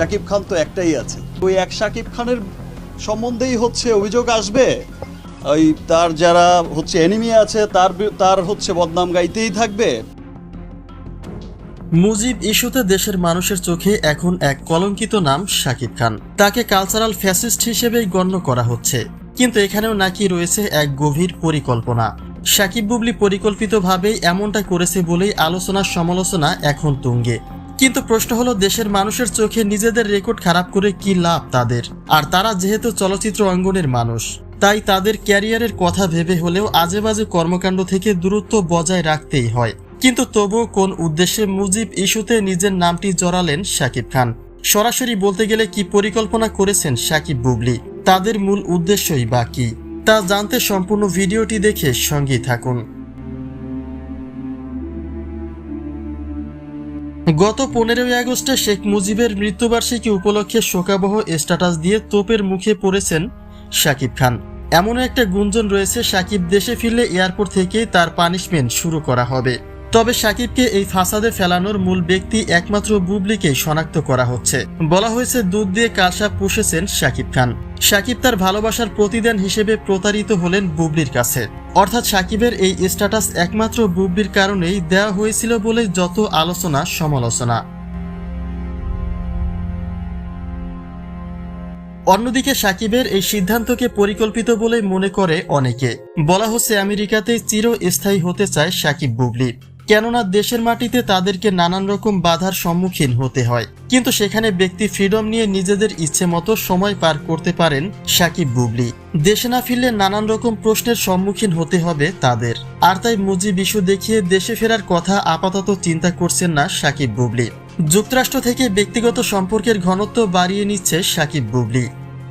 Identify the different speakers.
Speaker 1: শাকিব খান তো একটাই আছে। ওই এক শাকিব খানের সম্বন্ধেই হচ্ছে অভিযোগ আসবে। ওই তার যারা হচ্ছে এনিমি আছে, তার তার হচ্ছে বদনাম গাইতেই থাকবে।
Speaker 2: মুজিব ইস্যুতে দেশের মানুষের চোখে এখন এক কলঙ্কিত নাম শাকিব খান। তাকে কালচারাল ফ্যাসিস্ট হিসেবেই গণ্য করা হচ্ছে। কিন্তু এখানেও নাকি রয়েছে এক গভীর পরিকল্পনা। শাকিব বুবলি পরিকল্পিতভাবেই এমনটা করেছে বলেই আলোচনা সমালোচনা এখন তুঙ্গে। কিন্তু প্রশ্ন হলো, দেশের মানুষের চোখে নিজেদের রেকর্ড খারাপ করে কি লাভ তাদের? আর তারা যেহেতু চলচ্চিত্র অঙ্গনের মানুষ, তাই তাদের ক্যারিয়ারের কথা ভেবে হলেও আজে বাজে কর্মকাণ্ড থেকে দূরত্ব বজায় রাখতেই হয়। কিন্তু তবুও কোন উদ্দেশ্যে মুজিব ইস্যুতে নিজের নামটি জড়ালেন শাকিব খান? সরাসরি বলতে গেলে কি পরিকল্পনা করেছেন শাকিব বুবলি? তাদের মূল উদ্দেশ্যই বা কি? তা জানতে সম্পূর্ণ ভিডিওটি দেখে সঙ্গেই থাকুন। গত পনেরোই আগস্টে শেখ মুজিবের মৃত্যুবার্ষিকী উপলক্ষে শোকাবহ স্ট্যাটাস দিয়ে তোপের মুখে পড়েছেন শাকিব খান। এমন একটা গুঞ্জন রয়েছে, শাকিব দেশে ফিরলে এয়ারপোর্ট থেকেই তার পানিশমেন্ট শুরু করা হবে। তবে শাকিবকে এই ফাসাদে ফেলানোর মূল ব্যক্তি একমাত্র বুবলিকেই শনাক্ত করা হচ্ছে। বলা হয়েছে, দুধ দিয়ে কালসাপ পুষেছেন শাকিব খান। শাকিব তার ভালোবাসার প্রতিদান হিসেবে প্রতারিত হলেন বুবলির কাছে। অর্থাৎ সাকিবের এই স্ট্যাটাস একমাত্র বুবলির কারণেই দেওয়া হয়েছিল বলে যত আলোচনা, সমালোচনা। অন্যদিকে সাকিবের এই সিদ্ধান্তকে পরিকল্পিত বলে মনে করে অনেকে। বলা হচ্ছে আমেরিকাতেই চিরস্থায়ী হতে চায় সাকিব বুবলি। কেননা দেশের মাটিতে তাদেরকে নানান রকম বাধার সম্মুখীন হতে হয়। কিন্তু সেখানে ব্যক্তি ফ্রিডম নিয়ে নিজেদের ইচ্ছে মতো সময় পার করতে পারেন সাকিব বুবলি। দেশে না ফিরলে নানান রকম প্রশ্নের সম্মুখীন হতে হবে তাদের। আর তাই মুজিব ইস্যু দেখিয়ে দেশে ফেরার কথা আপাতত চিন্তা করছেন না সাকিব বুবলি। যুক্তরাষ্ট্র থেকে ব্যক্তিগত সম্পর্কের ঘনত্ব বাড়িয়ে নিচ্ছে সাকিব বুবলি।